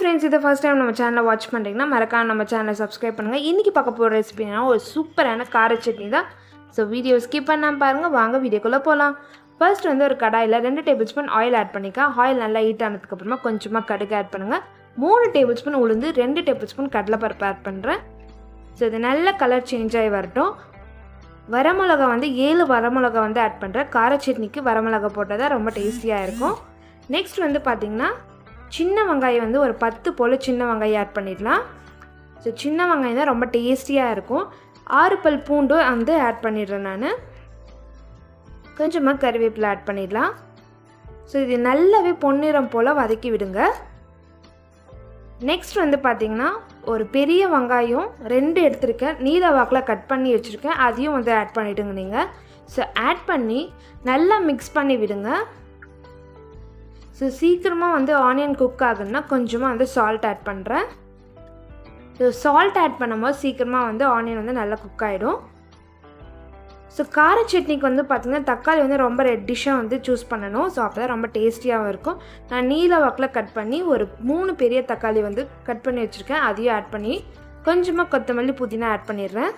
Friends இதை first time நம்ம சேனலை வாட்ச் பண்ணுறீங்கன்னா மறக்காம நம்ம சேனலை சப்ஸ்கிரைப் பண்ணுங்கள் இன்றைக்கி பார்க்க போகிற ரெசிபினா ஒரு சூப்பரான கார சட்னி தான். ஸோ வீடியோ ஸ்கிப் பண்ணாமல் பாருங்கள் வாங்க வீடியோக்குள்ளே போகலாம் ஃபர்ஸ்ட் வந்து ஒரு கடாயில் ரெண்டு டேபிள் ஸ்பூன் ஆயில் ஆட் பண்ணிக்க. ஆயில் நல்லா ஹீட் ஆனதுக்கப்புறமா கொஞ்சமாக கடுகு ஆட் பண்ணுங்கள் மூணு டேபிள் ஸ்பூன் உளுந்து ரெண்டு டேபிள் ஸ்பூன் கடலைப்பருப்பு ஆட் பண்ணுறேன் ஸோ இது நல்ல கலர் சேஞ்ச் ஆகி வரட்டும். வரமிளகா வந்து ஏழு வரமிளகா வந்து ஆட் பண்ணுறேன் கார சட்னிக்கு வரமிளகா போட்டால் தான் ரொம்ப டேஸ்டியாக இருக்கும். நெக்ஸ்ட் வந்து பார்த்திங்கன்னா சின்ன வெங்காயம் வந்து ஒரு பத்து போல் சின்ன வெங்காயம் ஆட் பண்ணிடலாம். ஸோ சின்ன வெங்காயம் தான் ரொம்ப டேஸ்டியாக இருக்கும். ஆறு பல் பூண்டும் வந்து ஆட் பண்ணிடுறேன் நான். கொஞ்சமாக கறிவேப்பிலை ஆட் பண்ணிடலாம். ஸோ இது நல்லாவே பொன்னிறம் போல் வதக்கி விடுங்க. நெக்ஸ்ட் வந்து பார்த்திங்கன்னா ஒரு பெரிய வெங்காயம் ரெண்டு எடுத்திருக்கேன். நீல வாக்கில் கட் பண்ணி வச்சுருக்கேன். அதையும் வந்து ஆட் பண்ணிவிடுங்க நீங்கள் ஸோ ஆட் பண்ணி நல்லா மிக்ஸ் பண்ணி விடுங்க. ஸோ சீக்கிரமாக வந்து ஆனியன் குக் ஆகுன்னா கொஞ்சமாக வந்து சால்ட் ஆட் பண்ணுறேன் ஸோ சால்ட் ஆட் பண்ணும்போது சீக்கிரமாக வந்து ஆனியன் வந்து நல்லா குக் ஆகிடும் ஸோ கார சட்னிக்கு வந்து பார்த்திங்கன்னா தக்காளி வந்து ரொம்ப ரெட்டிஷாக வந்து சூஸ் பண்ணணும். ஸோ அப்போ தான் ரொம்ப டேஸ்டியாகவும் இருக்கும். நான் நீல வாக்கில் கட் பண்ணி ஒரு மூணு பெரிய தக்காளி வந்து கட் பண்ணி வச்சுருக்கேன். அதையும் ஆட் பண்ணி கொஞ்சமாக கொத்தமல்லி புதினா ஆட் பண்ணிடுறேன்.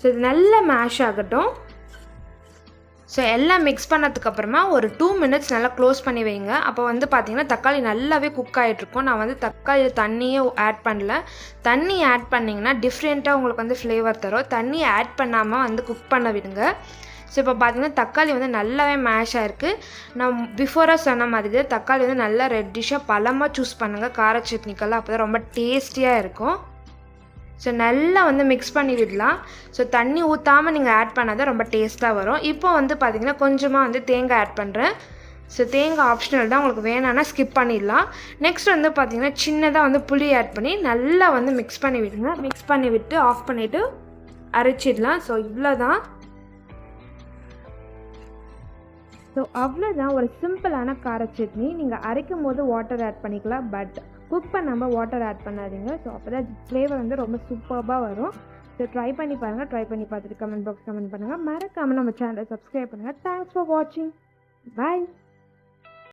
ஸோ இது நல்லா மேஷ் ஆகட்டும். ஸோ எல்லாம் மிக்ஸ் பண்ணதுக்கப்புறமா ஒரு டூ மினிட்ஸ் நல்லா க்ளோஸ் பண்ணி வைங்க. அப்போ வந்து பார்த்திங்கன்னா தக்காளி நல்லாவே குக் ஆகிட்ருக்கும் நான் வந்து தக்காளியில் தண்ணியே ஆட் பண்ணல. தண்ணி ஆட் பண்ணிங்கன்னா டிஃப்ரெண்ட்டாக உங்களுக்கு வந்து ஃப்ளேவர் தரும். தண்ணி ஆட் பண்ணாமல் வந்து குக் பண்ண விடுங்க. ஸோ இப்போ பார்த்தீங்கன்னா தக்காளி வந்து நல்லாவே மேஷ் ஆகிருக்கு நான் பிஃபோராக சொன்ன மாதிரி தான் தக்காளி வந்து நல்லா ரெட்டிஷாக பழமாக சூஸ் பண்ணுங்கள் கார சட்னிக்கெல்லாம் அப்போ தான் ரொம்ப டேஸ்டியாக இருக்கும். ஸோ நல்லா வந்து மிக்ஸ் பண்ணி விடலாம். ஸோ தண்ணி ஊற்றாமல் நீங்கள் ஆட் பண்ணால் தான் ரொம்ப டேஸ்ட்டாக வரும். இப்போ வந்து பார்த்திங்கன்னா கொஞ்சமாக வந்து தேங்காய் ஆட் பண்ணுறேன் ஸோ தேங்காய் ஆப்ஷனல் தான் உங்களுக்கு வேணான்னா ஸ்கிப் பண்ணிடலாம். நெக்ஸ்ட் வந்து பார்த்திங்கன்னா சின்னதாக வந்து புளி ஆட் பண்ணி நல்லா வந்து மிக்ஸ் பண்ணி விடுங்க மிக்ஸ் பண்ணி விட்டு ஆஃப் பண்ணிவிட்டு அரைச்சிடலாம். ஸோ இவ்வளோ தான் ஸோ அவ்வளோதான் ஒரு சிம்பிளான கார சட்னி. நீங்கள் அரைக்கும் போது வாட்டர் ஆட் பண்ணிக்கலாம். பட் குக் பண்ணாமல் வாட்டர் ஆட் பண்ணாதீங்க. ஸோ அப்போ தான் ஃப்ளேவர் வந்து ரொம்ப சூப்பராக வரும். ஸோ ட்ரை பண்ணி பாருங்கள் ட்ரை பண்ணி பார்த்துட்டு கமெண்ட் பாக்ஸ் கமெண்ட் பண்ணுங்கள் மறக்காமல் நம்ம சேனலை சப்ஸ்கிரைப் பண்ணுங்கள் தேங்க்ஸ் ஃபார் வாட்சிங் பாய்